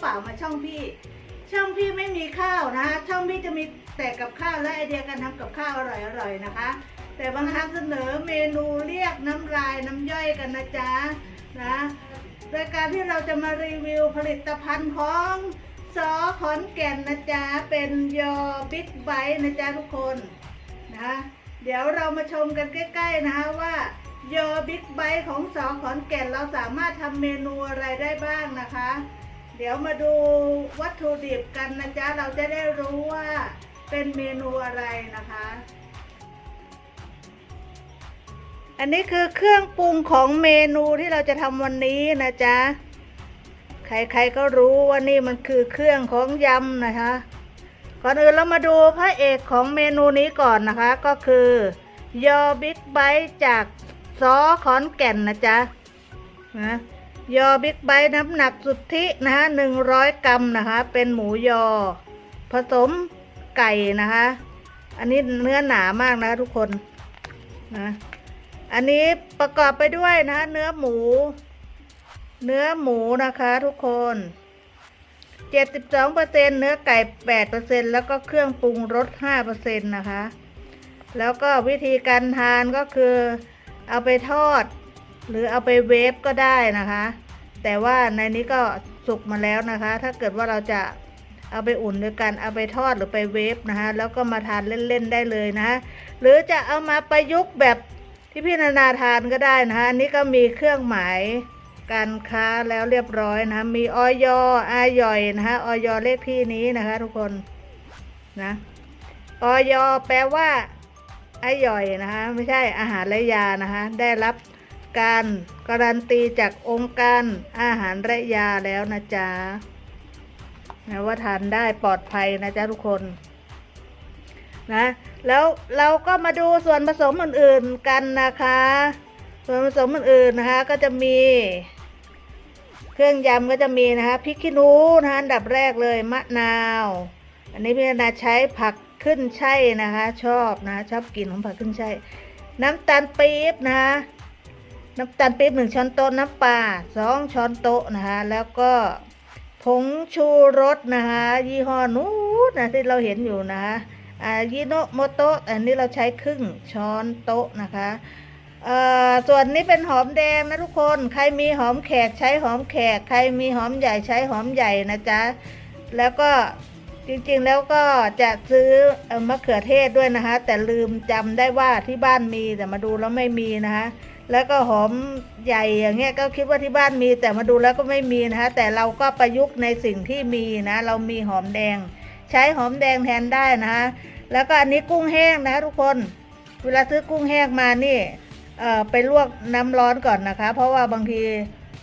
เปล่ามาช่องพี่ ช่องพี่ไม่มีข้าวนะคะช่องพี่จะมีแต่กับข้าวและไอเดียการทำกับข้าวอร่อยๆนะคะ แต่บางครั้งเสนอเมนูเรียกน้ำลายน้ำย่อยกันนะจ๊ะนะรายการที่เราจะมารีวิวผลิตภัณฑ์ของซอขอนแก่นนะจ๊ะเป็นยอบิ๊กไบต์นะจ๊ะทุกคนนะเดี๋ยวเรามาชมกันใกล้ๆนะคะว่ายอบิ๊กไบต์ของสอขอนแก่นเราสามารถทำเมนูอะไรได้บ้างนะคะ เดี๋ยวมาดูวัตถุดิบกันนะจ๊ะ เราจะได้รู้ว่าเป็นเมนูอะไรนะคะ อันนี้คือเครื่องปรุงของเมนูที่เราจะทำวันนี้นะจ๊ะ ใครๆก็รู้ว่านี่มันคือเครื่องของยำนะคะ ก่อนอื่นเรามาดูพระเอกของเมนูนี้ก่อนนะคะ ก็คือยอบิ๊กไบจากซอขอนแก่นนะจ๊ะนะ ยอบิ๊กไบต์น้ำหนักสุทธินะคะหนึ่งร้อยกรัมนะคะ เป็นหมูยอ ผสมไก่นะคะ อันนี้เนื้อหนามากนะทุกคนนะอันนี้ประกอบไปด้วยนะเนื้อหมู เนื้อหมูนะคะทุกคน72%เนื้อไก่8%แล้วก็เครื่องปรุงรส5%นะคะ แล้วก็วิธีการทานก็คือเอาไปทอด หรือเอาไปเวฟก็ได้นะคะ แต่ว่าในนี้ก็สุกมาแล้วนะคะ ถ้าเกิดว่าเราจะเอาไปอุ่นด้วยกันเอาไปทอดหรือไปเวฟนะคะ แล้วก็มาทานเล่นๆได้เลยนะหรือจะเอามาประยุกต์แบบที่พี่นานาทานก็ได้นะคะอันนี้ก็มีเครื่องหมายการค้าแล้วเรียบร้อยนะมีออยอายอยนะคะออยเลขที่นี้นะคะ ทุกคนนะออยแปลว่าอายอยนะคะ ไม่ใช่อาหารและยานะคะ ได้รับ การการันตีจากองค์การอาหารและยาแล้วนะจ๊ะนะว่าทานได้ปลอดภัยนะจ๊ะทุกคนนะแล้วเราก็มาดูส่วนผสมอื่นๆกันนะคะ ส่วนผสมอื่นๆนะคะก็จะมี เครื่องยำก็จะมีนะคะพริกขี้หนูนะคะอันดับแรกเลยมะนาว อันนี้พี่นาใช้ผักขึ้นช่ายนะคะ ชอบนะชอบกินของผักขึ้นช่ายน้ำตาลปี๊บนะคะ น้ำตาลปี๊บหนึ่งช้อนโต๊ะน้ำปลาสองช้อนโต๊ะนะคะแล้วก็ผงชูรสนะคะยี่ห้อนู้นนะที่เราเห็นอยู่นะคะอายิโนโมโตะอันนี้เราใช้ครึ่งช้อนโต๊ะนะคะเอ่อส่วนนี้เป็นหอมแดงนะทุกคน ใครมีหอมแขกใช้หอมแขก ใครมีหอมใหญ่ใช้หอมใหญ่นะจ๊ะ แล้วก็จริงๆแล้วก็จะซื้อเอ่อมะเขือเทศด้วยนะคะ แต่ลืมจำได้ว่าที่บ้านมีแต่มาดูแล้วไม่มีนะคะ แล้วก็หอมใหญ่อย่างเงี้ยก็คิดว่าที่บ้านมี แต่มาดูแล้วก็ไม่มีนะคะแต่เราก็ประยุกต์ในสิ่งที่มีนะ เรามีหอมแดง ใช้หอมแดงแทนได้นะคะแล้วก็อันนี้กุ้งแห้งนะทุกคน เวลาซื้อกุ้งแห้งมานี่เอ่อไปลวกน้ำร้อนก่อนนะคะ เพราะว่าบางที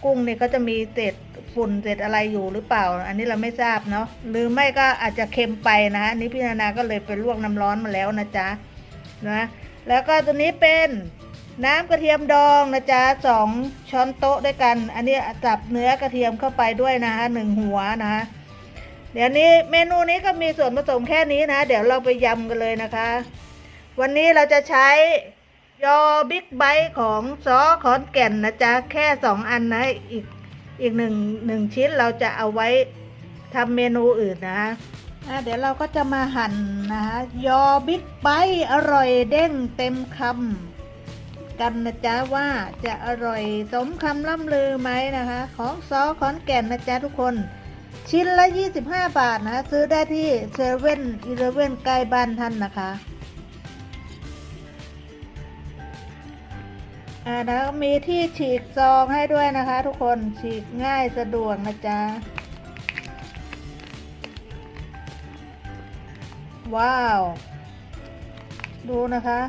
กุ้งนี่ก็จะมีเศษฝุ่นเศษอะไรอยู่หรือเปล่า อันนี้เราไม่ทราบเนาะหรือไม่ก็อาจจะเค็มไปนะอันนี้พี่นานาก็เลยไปลวกน้ำร้อนมาแล้วนะจ๊ะนะแล้วก็ตัวนี้เป็น น้ำกระเทียมดองนะจ๊ะสองช้อนโต๊ะด้วยกัน อันนี้จับเนื้อกระเทียมเข้าไปด้วยนะคะหนึ่งหัวนะคะเดี๋ยวนี้เมนูนี้ก็มีส่วนผสมแค่นี้นะ เดี๋ยวเราไปยำกันเลยนะคะ วันนี้เราจะใช้ยอบิ๊กไบต์ของซอขอนแก่นนะจ๊ะแค่สองอันนะอีกอีกหนึ่งหนึ่งชิ้นเราจะเอาไว้ทำเมนูอื่นนะะเดี๋ยวเราก็จะมาหั่นนะคะยอบิ๊กไบต์อร่อยเด้งเต็มคำ กันนะจ๊ะว่าจะอร่อยสมคำล่ำลือไหมนะคะ ของซอขอนแก่นนะจ๊ะทุกคน ชิ้นละ 25 บาทนะ ซื้อได้ที่เซเว่นอีเลเว่นใกล้บ้านท่านนะคะอ่าแล้วมีที่ฉีกซองให้ด้วยนะคะ ทุกคนฉีกง่ายสะดวกนะจ๊ะว้าว ดูนะคะ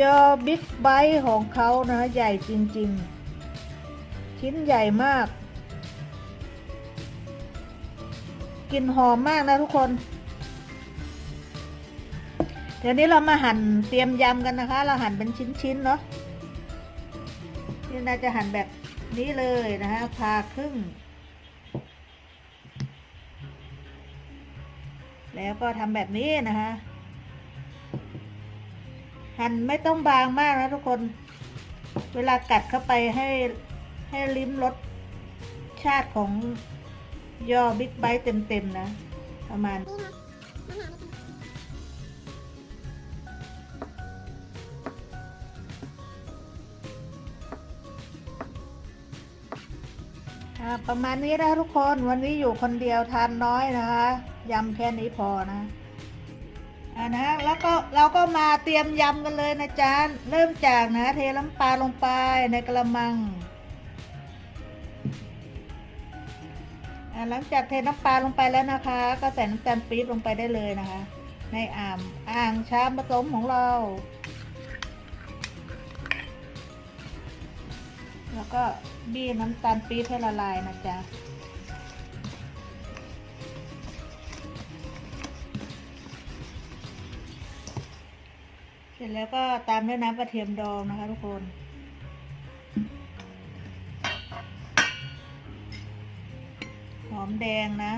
ยอบิ๊กไบต์ของเขานะใหญ่จริงๆ ชิ้นใหญ่มากกลิ่นหอมมากนะทุกคน เดี๋ยวนี้เรามาหั่นเตรียมยำกันนะคะ เราหั่นเป็นชิ้นๆเนาะนี่น่าจะหั่นแบบนี้เลยนะคะพาครึ่ง แล้วก็ทำแบบนี้นะคะ หั่นไม่ต้องบางมากนะทุกคน เวลากัดเข้าไปให้ให้ลิ้มรสชาติของยอบิ๊กไบต์เต็ม ๆ นะ ประมาณประมาณนี้นะทุกคนวันนี้อยู่คนเดียวทานน้อยนะคะยำแค่นี้พอนะ อ่านะแล้วก็เราก็มาเตรียมยำกันเลยนะจ๊ะเริ่มจากนะเทน้ำปลาลงไปในกระมังอ่าหลังจากเทน้ำปลาลงไปแล้วนะคะ ก็ใส่น้ำตาลปี๊บลงไปได้เลยนะคะ ในอ่างอ่างชามผสมของเรา แล้วก็บี้น้ำตาลปี๊บให้ละลายนะจ๊ะ สร็จแล้วก็ตามด้วยน้ำกระเทียมดองนะคะทุกคนหอมแดงนะ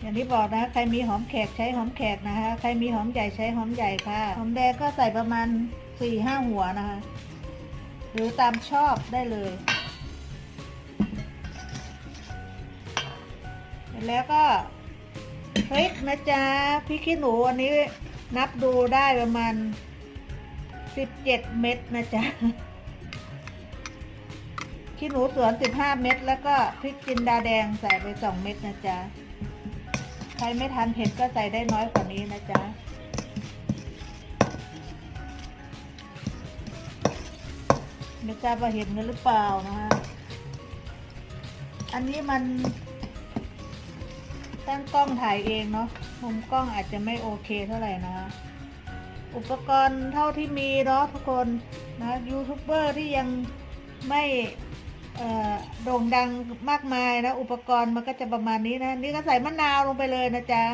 อย่างที่บอกนะ ใครมีหอมแขกใช้หอมแขกนะคะ ใครมีหอมใหญ่ใช้หอมใหญ่ค่ะ หอมแดงก็ใส่ประมาณสี่ห้าหัวนะคะ หรือตามชอบได้เลยเสร็จแล้วก็พริกนะจ๊ะพริกขี้หนูอันนี้ นับดูได้ประมาณสิบเจ็ดเม็ดนะจ๊ะขี้หนูสวนสิบห้าเม็ดแล้วก็พริกจินดาแดงใส่ไปสองเม็ดนะจ๊ะใครไม่ทานเผ็ดก็ใส่ได้น้อยกว่านี้นะจ๊ะไม่ทราบว่าเห็นกันหรือเปล่านะฮะอันนี้มันตั้งกล้องถ่ายเองเนาะ มุมกล้องอาจจะไม่โอเคเท่าไหร่นะ อุปกรณ์เท่าที่มีเนาะทุกคนนะยูทูบเบอร์ที่ยังไม่โด่งดังมากมายนะ อุปกรณ์มันก็จะประมาณนี้นะ นี่ก็ใส่มะนาวลงไปเลยนะจ๊ะ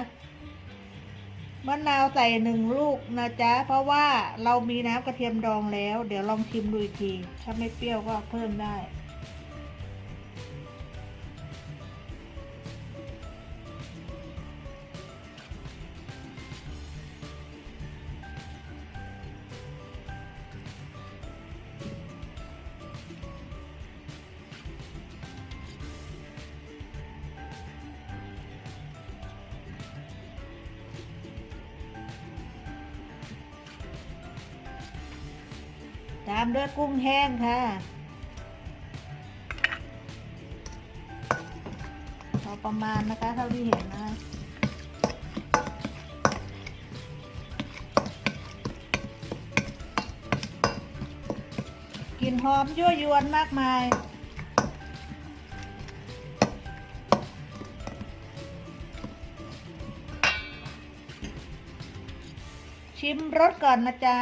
มะนาวใส่หนึ่งลูกนะจ๊ะ เพราะว่าเรามีน้ำกระเทียมดองแล้ว เดี๋ยวลองชิมดูอีกที ถ้าไม่เปรี้ยวก็เพิ่มได้ ตามด้วยกุ้งแห้งค่ะ พอประมาณนะคะเท่าที่เห็นนะคะกลิ่นหอมยั่วยวนมากมายชิมรสก่อนนะจ๊ะ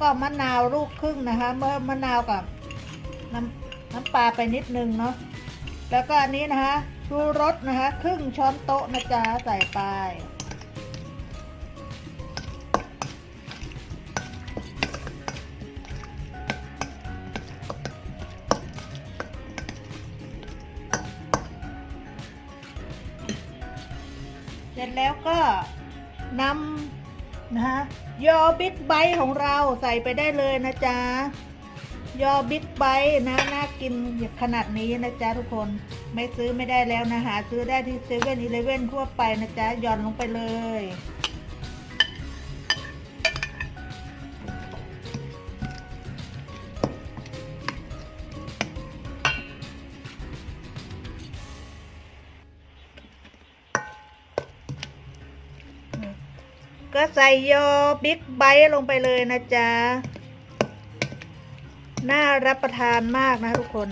ก็มะนาวลูกครึ่งนะคะ เมื่อมะนาวกับน้ำน้ำปลาไปนิดนึงเนาะแล้วก็อันนี้นะคะชูรสนะคะ ครึ่งช้อนโต๊ะนะจ๊ะใส่ไปเสร็จแล้วก็นำนะคะ ยอบิ๊กไบต์ของเราใส่ไปได้เลยนะจ๊ะ ยอบิ๊กไบต์นะน่ากินขนาดนี้นะจ๊ะทุกคนไม่ซื้อไม่ได้แล้วนะหาซื้อได้ที่เซเว่นอีเลเว่นทั่วไปนะจ๊ะหย่อนลงไปเลย ก็ใส่ยอบิ๊กไบต์ลงไปเลยนะจ๊ะ น่ารับประทานมากนะทุกคน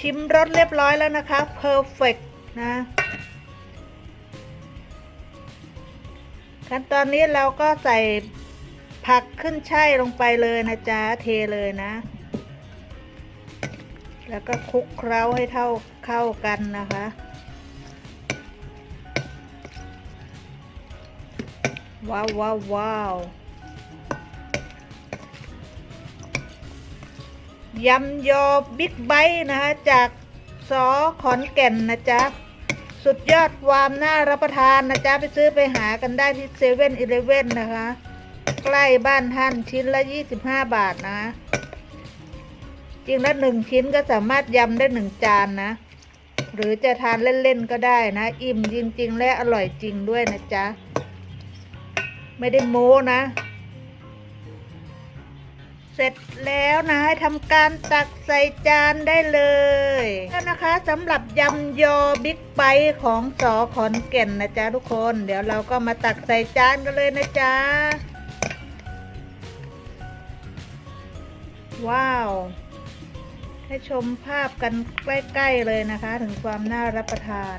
ชิมรสเรียบร้อยแล้วนะคะเพอร์เฟกนะขั้นตอนนี้เราก็ใส่ผักขึ้นช่ายลงไปเลยนะจ๊ะ เทเลยนะ แล้วก็คลุกเคล้าให้เท่าเข้ากันนะคะ ว้าวว้าวว้าวยำยอบิ๊กไบต์นะคะ จากสอขอนแก่นนะจ๊ะ สุดยอดความน่ารับประทานนะจ๊ะ ไปซื้อไปหากันได้ที่เซเว่นอีเลเว่นนะคะ ใกล้บ้านท่านชิ้นละ 25 บาทนะ จริงแล้วหนึ่งชิ้นก็สามารถยำได้หนึ่งจานนะ หรือจะทานเล่นๆก็ได้นะ อิ่มจริง ๆ และอร่อยจริงด้วยนะจ๊ะ ไม่ได้โม้นะ เสร็จแล้วนะให้ทำการตักใส่จานได้เลยแล้วนะคะสำหรับยำยอบิ๊กไบของสอขอนแก่นนะจ๊ะทุกคน เดี๋ยวเราก็มาตักใส่จานกันเลยนะจ๊ะ ว้าว ให้ชมภาพกันใกล้ ๆ เลยนะคะ ถึงความน่ารับประทาน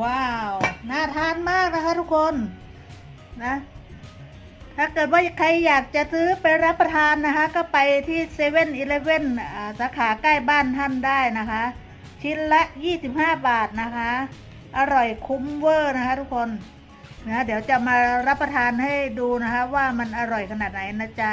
ว้าว น่าทานมากนะคะทุกคนนะ ถ้าเกิดว่าใครอยากจะซื้อไปรับประทานนะคะ ก็ไปที่เซเว่นอีเลฟเว่นสาขาใกล้บ้านท่านได้นะคะ ชิ้นละ 25 บาทนะคะ อร่อยคุ้มเวอร์นะคะทุกคนนะเดี๋ยวจะมารับประทานให้ดูนะคะ ว่ามันอร่อยขนาดไหนนะจ๊ะ